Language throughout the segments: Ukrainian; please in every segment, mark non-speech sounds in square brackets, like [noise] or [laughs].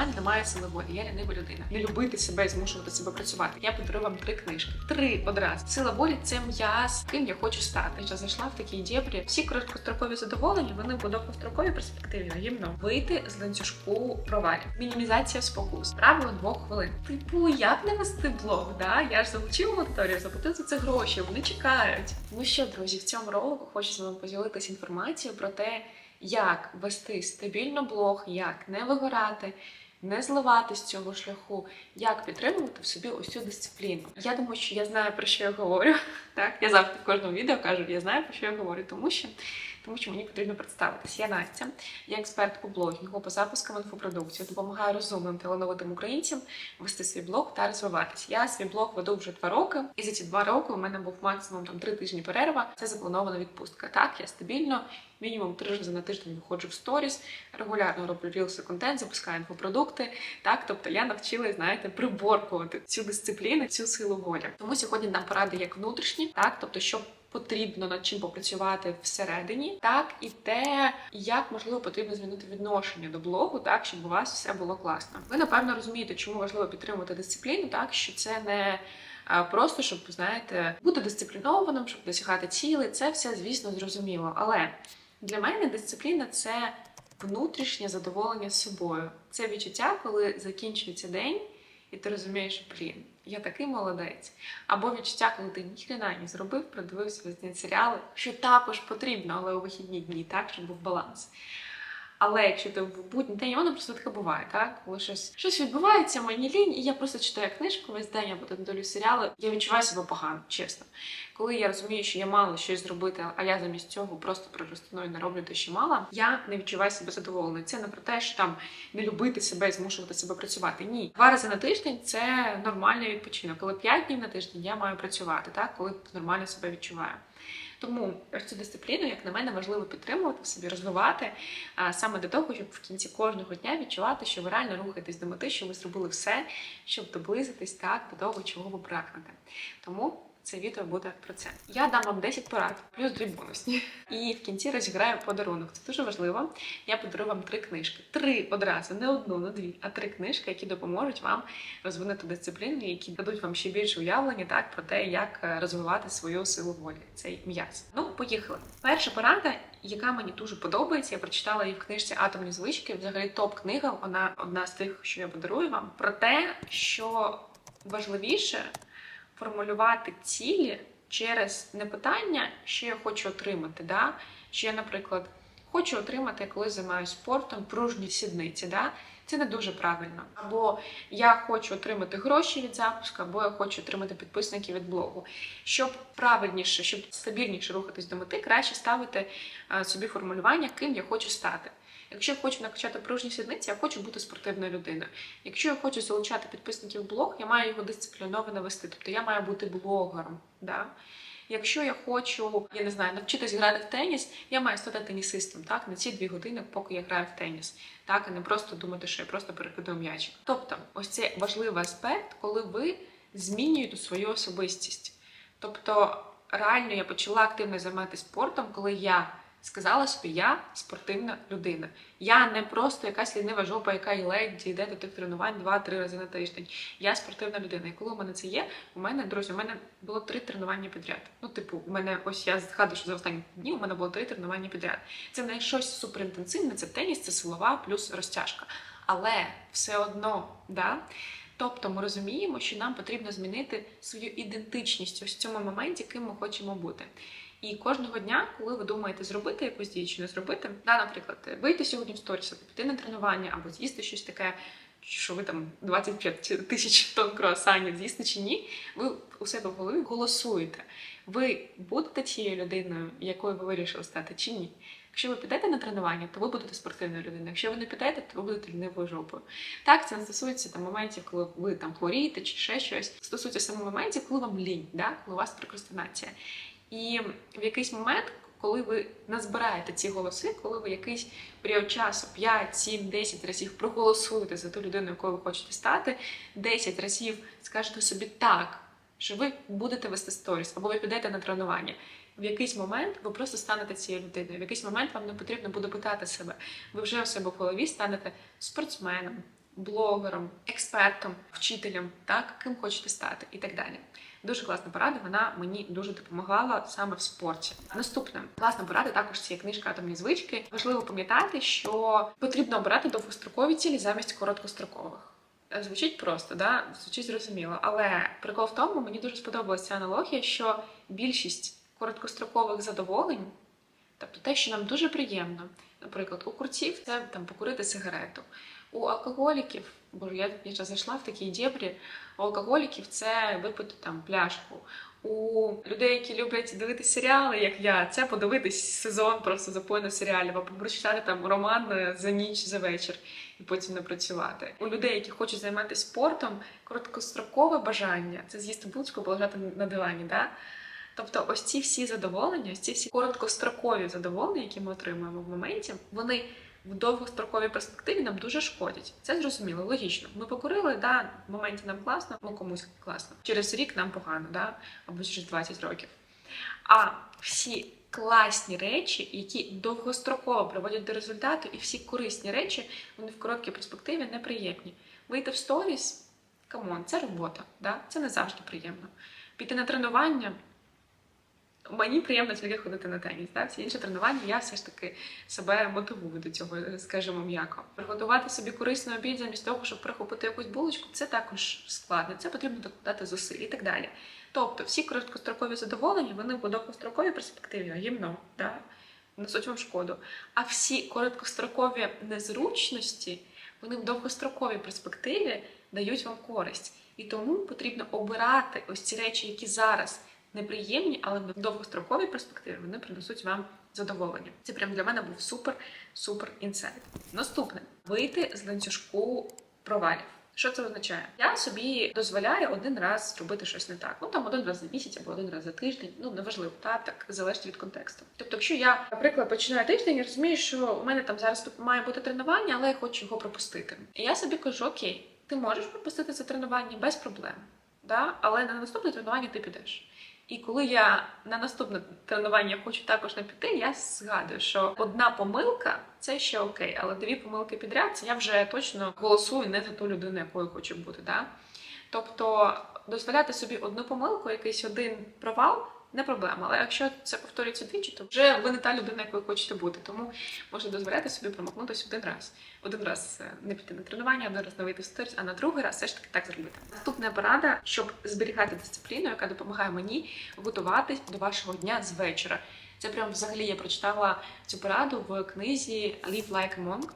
мене немає сили волі, я лінива людина. Не любити себе і змушувати себе працювати. Я подарую вам три книжки. Три одразу. Сила волі це м'яз, ким я хочу стати. Я зайшла в такі дєбрі. Всі короткострокові задоволення, вони в довгостроковій перспективі гімно. Вийти з ланцюжку провалів. Мінімізація спокус. Правило двох хвилин. Типу, як не вести блог? Да? Я ж залучила аудиторію, заплатила за це гроші, вони чекають. Ну що, друзі, в цьому ролику хочу з вами поділитися інформацією про те, як вести стабільно блог, як не вигорати. Не зливати з цього шляху, як підтримувати в собі ось цю дисципліну. Я думаю, що я знаю про що я говорю. [laughs] Так, я завжди в кожному відео кажу, я знаю про що я говорю, тому що тому що мені потрібно представитись. Я Настя, я експерт по блогінгу, по запускам інфопродукції, допомагаю розумним талановитим українцям вести свій блог та розвиватись. Я свій блог веду вже два роки, і за ці два роки у мене був максимум там три тижні перерва. Це запланована відпустка. Так, я стабільно, мінімум три рази на тиждень виходжу в сторіс, регулярно роблю рілси контент, запускаю інфопродукти. Так, тобто я навчилась, знаєте, приборкувати цю дисципліну, цю силу волі. Тому сьогодні дам поради як внутрішні, так, тобто, що потрібно над чим попрацювати всередині, так і те, як можливо потрібно змінити відношення до блогу, так щоб у вас все було класно. Ви напевно розумієте, чому важливо підтримувати дисципліну, так що це не просто щоб знаєте бути дисциплінованим, щоб досягати цілей. Це все, звісно, зрозуміло. Але для мене дисципліна це внутрішнє задоволення з собою. Це відчуття, коли закінчується день, і ти розумієш, блін, я такий молодець. Або відчуття, коли ти ніхрена не зробив, продивився весні серіали, що також потрібно, але у вихідні дні, так, щоб був баланс. Але якщо ти в будній день, воно просто таке буває, так? Коли щось щось відбувається, мені лінь, і я просто читаю книжку весь день, або дивлюсь серіали, я відчуваю себе погано, чесно. Коли я розумію, що я мала щось зробити, а я замість цього просто прокрастиную, не роблю те, що мала, я не відчуваю себе задоволеною. Це не про те, що там не любити себе і змушувати себе працювати. Ні, два рази на тиждень це нормальний відпочинок. Коли п'ять днів на тиждень я маю працювати, так коли нормально себе відчуваю. Тому цю дисципліну, як на мене, важливо підтримувати в собі, розвивати а, саме для того, щоб в кінці кожного дня відчувати, що ви реально рухаєтесь до мети, що ви зробили все, щоб доблизитись так до того, чого ви прагнете. Тому. Це відео буде про це. Я дам вам 10 порад, плюс дві бонусні. І в кінці розіграю подарунок. Це дуже важливо. Я подарую вам три книжки. Три одразу, не одну, не дві, а три книжки, які допоможуть вам розвинути дисципліну, які дадуть вам ще більше уявлення так про те, як е, розвивати свою силу волі. Цей м'яз. Ну, поїхали. Перша порада, яка мені дуже подобається, я прочитала її в книжці Атомні звички. Взагалі топ-книга. Вона одна з тих, що я подарую вам, про те, що важливіше формулювати цілі через не питання, що я хочу отримати. Да? Що я, наприклад, хочу отримати, коли займаюся спортом, пружні сідниці. Да? Це не дуже правильно. Або я хочу отримати гроші від запуску, або я хочу отримати підписників від блогу. Щоб правильніше, щоб стабільніше рухатись до мети, краще ставити собі формулювання, ким я хочу стати. Якщо я хочу накачати пружні сідниці, я хочу бути спортивною людиною. Якщо я хочу залучати підписників в блог, я маю його дисципліновано вести. Тобто я маю бути блогером. Да? Якщо я хочу, я не знаю, навчитись грати в теніс, я маю стати тенісистом, так, на ці дві години, поки я граю в теніс, так, і не просто думати, що я просто перекидаю м'ячик. Тобто, ось це важливий аспект, коли ви змінюєте свою особистість. Тобто, реально я почала активно займатися спортом, коли я сказала собі, я спортивна людина. Я не просто якась лінива жопа, яка і ледь йде до тих тренувань два-три рази на тиждень. Я спортивна людина. І коли у мене це є, у мене, друзі, у мене було три тренування підряд. Ну, типу, у мене ось я згадую, що за останні дні у мене було три тренування підряд. Це не щось суперінтенсивне, це теніс, це силова плюс розтяжка. Але все одно, да. Тобто ми розуміємо, що нам потрібно змінити свою ідентичність ось в цьому моменті, ким ми хочемо бути. І кожного дня, коли ви думаєте зробити якусь дію чи не зробити, да, наприклад, вийти сьогодні в сторіс, піти на тренування, або з'їсти щось таке, що ви там 25 тисяч тонн круасанів з'їсти чи ні, ви у себе в голові голосуєте. Ви будете тією людиною, якою ви вирішили стати, чи ні? Якщо ви підете на тренування, то ви будете спортивною людиною. Якщо ви не підете, то ви будете лінивою жопою. Так, це не стосується там моментів, коли ви там хворієте чи ще щось. Стосується саме моментів, коли вам лінь, да? коли у вас прокрастинація. І в якийсь момент, коли ви назбираєте ці голоси, коли ви якийсь період часу 5, 7, 10 разів проголосуєте за ту людину, якою ви хочете стати, 10 разів скажете собі так, що ви будете вести сторіс, або ви підете на тренування. В якийсь момент ви просто станете цією людиною. В якийсь момент вам не потрібно буде питати себе. Ви вже у себе в голові станете спортсменом, блогером, експертом, вчителем, так ким хочете стати, і так далі. Дуже класна порада, вона мені дуже допомагала саме в спорті. Наступне класна порада також це книжка Атомні звички. Важливо пам'ятати, що потрібно обирати довгострокові цілі замість короткострокових. Звучить просто, да? звучить зрозуміло. Але прикол в тому, мені дуже сподобалася ця аналогія, що більшість короткострокових задоволень, тобто те, що нам дуже приємно, наприклад, у курців це там покурити сигарету. У алкоголіків, бо я вже зайшла в такі дєбрі, у алкоголіків це випити там пляшку. У людей, які люблять дивитися серіали, як я, це подивитись сезон просто запойно серіалів, або прочитати там роман е, за ніч, за вечір і потім не працювати. У людей, які хочуть займатися спортом, короткострокове бажання це з'їсти булочку, полежати на дивані. Да? Тобто, ось ці всі задоволення, ось ці всі короткострокові задоволення, які ми отримуємо в моменті, вони в довгостроковій перспективі нам дуже шкодять. Це зрозуміло, логічно. Ми покурили, да, в моменті нам класно, ну комусь класно. Через рік нам погано, да, або через 20 років. А всі класні речі, які довгостроково приводять до результату, і всі корисні речі, вони в короткій перспективі неприємні. Вийти в сторіс, камон, це робота, да? це не завжди приємно. Піти на тренування. Мені приємно тільки ходити на теніс. Да? Всі інші тренування я все ж таки себе мотивую до цього, скажімо, м'яко. Приготувати собі корисний обід замість того, щоб прихопити якусь булочку, це також складно. Це потрібно докладати зусиль і так далі. Тобто, всі короткострокові задоволення, вони в довгостроковій перспективі гімно, несуть вам шкоду. А всі короткострокові незручності, вони в довгостроковій перспективі дають вам користь. І тому потрібно обирати ось ці речі, які зараз неприємні, але в довгостроковій перспективі вони принесуть вам задоволення. Це прям для мене був супер супер інсайт. Наступне вийти з ланцюжку провалів. Що це означає? Я собі дозволяю один раз робити щось не так. Ну там один раз за місяць або один раз за тиждень. Ну неважливо, та так залежить від контексту. Тобто, якщо я, наприклад, починаю тиждень, я розумію, що у мене там зараз тут має бути тренування, але я хочу його пропустити. І я собі кажу: Окей, ти можеш пропустити це тренування без проблем, да? але на наступне тренування ти підеш. І коли я на наступне тренування хочу також не піти, я згадую, що одна помилка це ще окей, але дві помилки підряд це я вже точно голосую не за ту людину, якою хочу бути. Да? Тобто дозволяти собі одну помилку, якийсь один провал. Не проблема, але якщо це повторюється двічі, то вже ви не та людина, якою хочете бути. Тому можна дозволяти собі промахнутися один раз. Один раз е, не піти на тренування, один раз не вийти в сторіс, а на другий раз все ж таки так зробити. Наступна порада, щоб зберігати дисципліну, яка допомагає мені готуватись до вашого дня з вечора. Це прям взагалі я прочитала цю пораду в книзі Live Like Monk,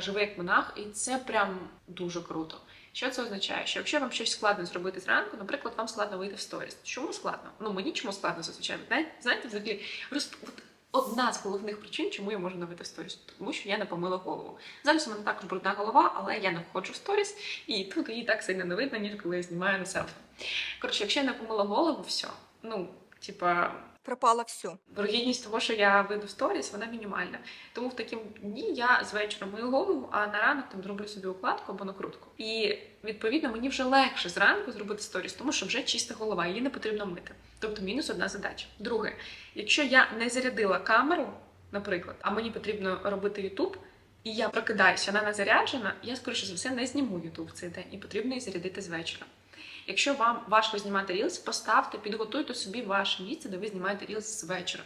Живи як монах, і це прям дуже круто. Що це означає? Що якщо вам щось складно зробити зранку, наприклад, вам складно вийти в сторіс. Чому складно? Ну мені чому складно зазвичай? Знаєте, взагалі розп... одна з головних причин, чому я можу не вийти в сторіс, тому що я не помила голову. Зараз у мене також брудна голова, але я не входжу в сторіс, і тут її так сильно не видно, ніж коли я знімаю на селфі. Коротше, якщо я не помила голову, все. Ну, типа, пропало все. Вирогідність того, що я вийду в сторіс, вона мінімальна. Тому в такі дні я з вечора мою голову, а на ранок там зроблю собі укладку або накрутку. І відповідно мені вже легше зранку зробити сторіс, тому що вже чиста голова, її не потрібно мити. Тобто мінус одна задача. Друге, якщо я не зарядила камеру, наприклад, а мені потрібно робити Ютуб. І я прокидаюся, вона не заряджена, я скоріше за все не зніму Ютуб цей день і потрібно її зарядити з вечора. Якщо вам важко знімати рілс, поставте, підготуйте собі ваше місце, де ви знімаєте рілс з вечора.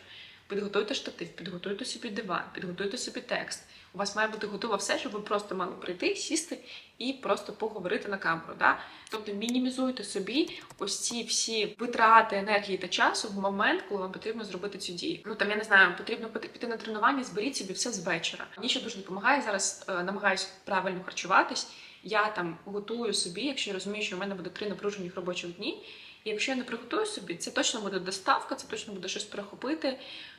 Підготуйте штатив, підготуйте собі диван, підготуйте собі текст. У вас має бути готово все, щоб ви просто мали прийти, сісти і просто поговорити на камеру. Да? Тобто мінімізуйте собі ось ці всі витрати енергії та часу в момент, коли вам потрібно зробити цю дію. Ну там я не знаю, потрібно піти на тренування, зберіть собі все з вечора. Мені ще дуже допомагає зараз, е, намагаюся правильно харчуватись. Я там готую собі, якщо я розумію, що в мене буде три напружених робочих дні. І якщо я не приготую собі, це точно буде доставка, це точно буде щось перехопити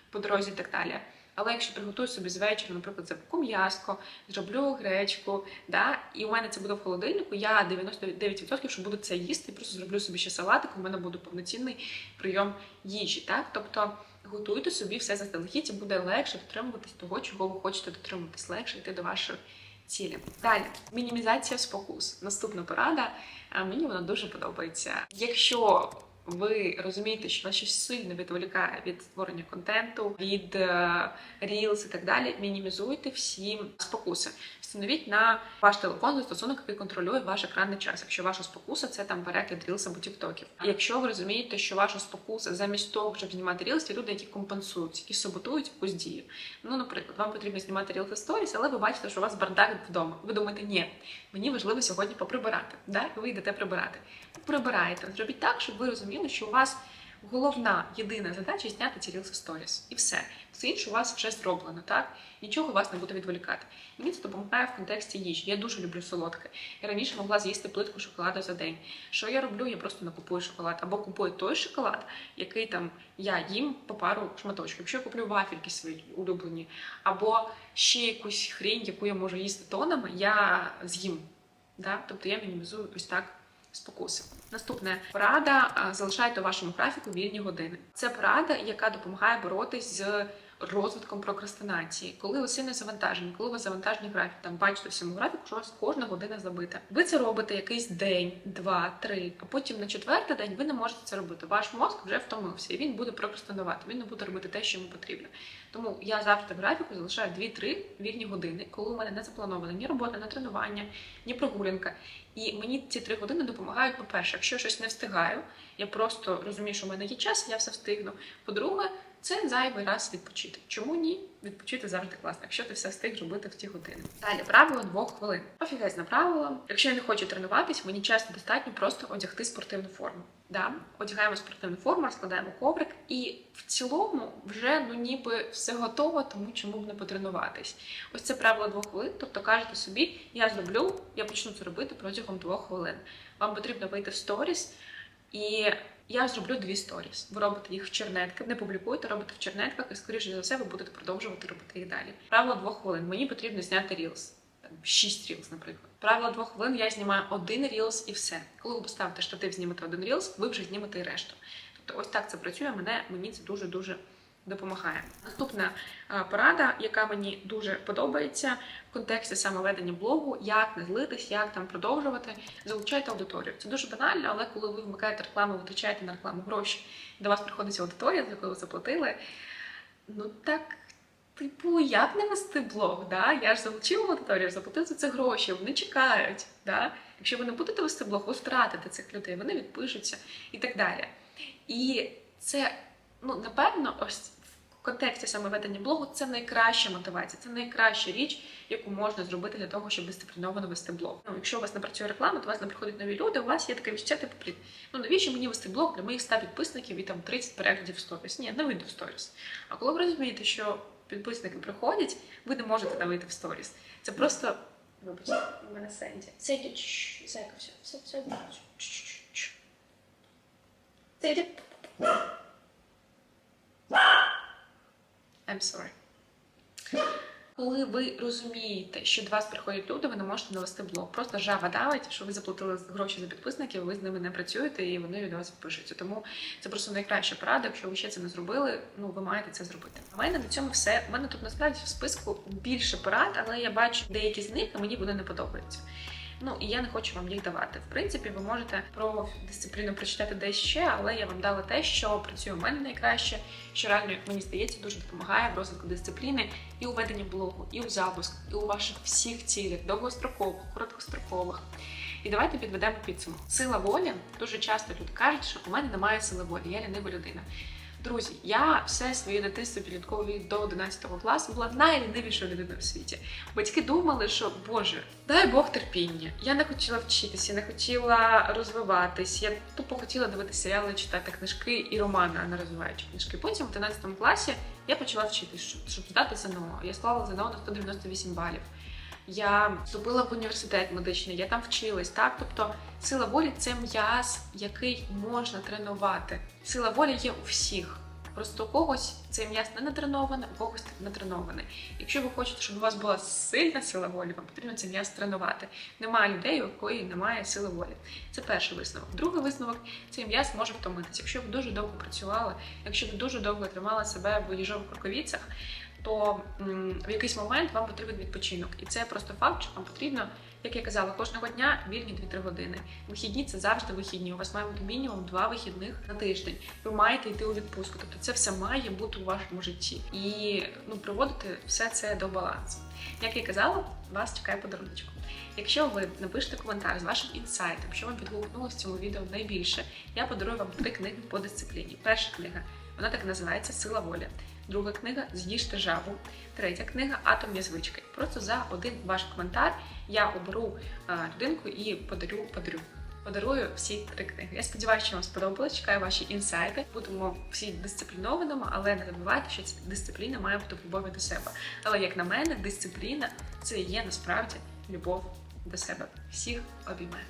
по дорозі і так далі. Але якщо приготую собі з вечора, наприклад, запеку м'яско, зроблю гречку, да, і у мене це буде в холодильнику, я 99% що буду це їсти, просто зроблю собі ще салатик, у мене буде повноцінний прийом їжі. Так? Тобто готуйте собі все заздалегідь, і буде легше дотримуватись того, чого ви хочете дотримуватись, легше йти до вашої цілі. Далі, мінімізація спокус. Наступна порада. Мені вона дуже подобається. Якщо ви розумієте, що вас щось сильно відволікає від створення контенту, від е, і так далі, мінімізуйте всі спокуси. Встановіть на ваш телефон застосунок, який контролює ваш екранний час. Якщо ваша спокуса це там перегляд Reels або тіктоків. Якщо ви розумієте, що ваша спокуса замість того, щоб знімати це люди, які компенсують, які саботують якусь дію. Ну, наприклад, вам потрібно знімати і Stories, але ви бачите, що у вас бардак вдома. Ви думаєте, ні, мені важливо сьогодні поприбирати. Да? Ви йдете прибирати. Ви прибираєте. Зробіть так, щоб ви розуміли, що у вас головна єдина задача зняти ці Reels Stories. І все. Все інше у вас вже зроблено, так? Нічого вас не буде відволікати. Мені це допомагає в контексті їжі. Я дуже люблю солодке. Я раніше могла з'їсти плитку шоколаду за день. Що я роблю? Я просто накупую шоколад або купую той шоколад, який там я їм по пару шматочків. Якщо я куплю вафельки свої улюблені, або ще якусь хрінь, яку я можу їсти тонами, я з'їм. Да? Тобто я мінімізую ось так спокуси. Наступне порада: залишайте у вашому графіку вільні години. Це порада, яка допомагає боротись з розвитком прокрастинації. Коли ви сильно завантажені, коли ви завантажені графік, там бачите в цьому графіку, що у вас кожна година забита. Ви це робите якийсь день, два, три, а потім на четвертий день ви не можете це робити. Ваш мозк вже втомився, і він буде прокрастинувати. Він не буде робити те, що йому потрібно. Тому я завжди в графіку залишаю 2-3 вільні години, коли у мене не запланована ні робота, ні тренування, ні прогулянка. І мені ці три години допомагають, по-перше, якщо щось не встигаю, я просто розумію, що в мене є час, я все встигну. По-друге, це зайвий раз відпочити. Чому ні? Відпочити завжди класно, якщо ти все встиг робити в ті години. Далі правило двох хвилин. Офігезне правило. Якщо я не хочу тренуватись, мені часто достатньо просто одягти спортивну форму. Да? Одягаємо спортивну форму, розкладаємо коврик, і в цілому вже ну ніби все готово, тому чому б не потренуватись. Ось це правило двох хвилин. Тобто кажете собі, я зроблю, я почну це робити протягом двох хвилин. Вам потрібно вийти в сторіс, і я зроблю дві сторіс. Ви робите їх в чернетках, не публікуєте, робите в чернетках, і скоріше за все ви будете продовжувати робити їх далі. Правило двох хвилин. Мені потрібно зняти рілс. Шість рілс, наприклад. Правило двох хвилин я знімаю один рілс і все. Коли ви поставите штатив, знімете один рілс, ви вже знімете і решту. Тобто, ось так це працює. Мене мені це дуже дуже допомагає. Наступна е, порада, яка мені дуже подобається в контексті самоведення блогу, як не злитись, як там продовжувати, залучайте аудиторію. Це дуже банально, але коли ви вмикаєте рекламу, витрачаєте на рекламу гроші, до вас приходить аудиторія, за яку ви заплатили. Ну так. Типу, як не вести блог? Да? Я ж залучила аудиторію, заплатив за це гроші, вони чекають. Да? Якщо ви не будете вести блог, ви втратите цих людей, вони відпишуться і так далі. І це, ну, напевно, ось в контексті саме ведення блогу це найкраща мотивація, це найкраща річ, яку можна зробити для того, щоб дисципліновано вести блог. Ну, якщо у вас не працює реклама, то у вас не приходять нові люди, у вас є таке відчуття, типу, «Блін, ну навіщо мені вести блог для моїх 100 підписників і там 30 переглядів в сторіс? Ні, не вийду в сторіс. А коли ви розумієте, що підписники приходять, ви не можете не вийти в сторіс. Це просто. Вибачте, у мене Сенді. Сенді, зайка, все, все, все. Сенді. I'm sorry. Коли ви розумієте, що до вас приходять люди, ви не можете навести блог. Просто жаба давить, що ви заплатили гроші за підписників, ви з ними не працюєте і вони від вас відпишуться. Тому це просто найкраща порада. Якщо ви ще це не зробили, ну ви маєте це зробити. У мене на цьому все. У мене тут насправді в списку більше порад, але я бачу деякі з них, а мені вони не подобаються. Ну і я не хочу вам їх давати. В принципі, ви можете про дисципліну прочитати десь ще, але я вам дала те, що працює у мене найкраще, що реально, мені здається, дуже допомагає в розвитку дисципліни і у веденні блогу, і у запуску, і у ваших всіх цілях, довгострокових, короткострокових. І давайте підведемо підсумок. Сила волі дуже часто люди кажуть, що у мене немає сили волі, я лінива людина. Друзі, я все своє дитинство підліткове до 11 класу була найлінивішою людиною в світі. Батьки думали, що Боже, дай Бог терпіння. Я не хотіла вчитися, не хотіла розвиватись. Я тупо хотіла дивитися серіали, читати книжки і романи, а не розвиваючи книжки. Потім в 11 класі я почала вчитись, щоб, щоб здати ЗНО. Я склала ЗНО на 198 балів. Я вступила в університет медичний, я там вчилась. Так, тобто сила волі це м'яз, який можна тренувати. Сила волі є у всіх. Просто у когось цей м'яз не натренований, у когось натренований. Якщо ви хочете, щоб у вас була сильна сила волі, вам потрібно цей м'яз тренувати. Немає людей, у якої немає сили волі. Це перший висновок. Другий висновок цей м'яз може втомитися. Якщо ви дуже довго працювали, якщо ви дуже довго тримали себе в їжових рукавицях, то в якийсь момент вам потрібен відпочинок. І це просто факт, що вам потрібно Як я казала, кожного дня вільні 2-3 години. Вихідні це завжди вихідні. У вас має бути мінімум 2 вихідних на тиждень. Ви маєте йти у відпустку. Тобто це все має бути у вашому житті. І ну, приводити все це до балансу. Як я казала, вас чекає подаруночок. Якщо ви напишете коментар з вашим інсайтом, що вам відгукнулося в цьому відео найбільше, я подарую вам три книги по дисципліні. Перша книга, вона так і називається Сила волі. Друга книга З'їжте жабу. Третя книга Атомні звички. Просто за один ваш коментар я оберу людинку і подарю подарю. Подарую всі три книги. Я сподіваюся, що вам сподобалось. Чекаю ваші інсайти. Будемо всі дисциплінованими, але не забувайте, що ця дисципліна має бути в любові до себе. Але як на мене, дисципліна це є насправді любов до себе. Всіх обіймаю.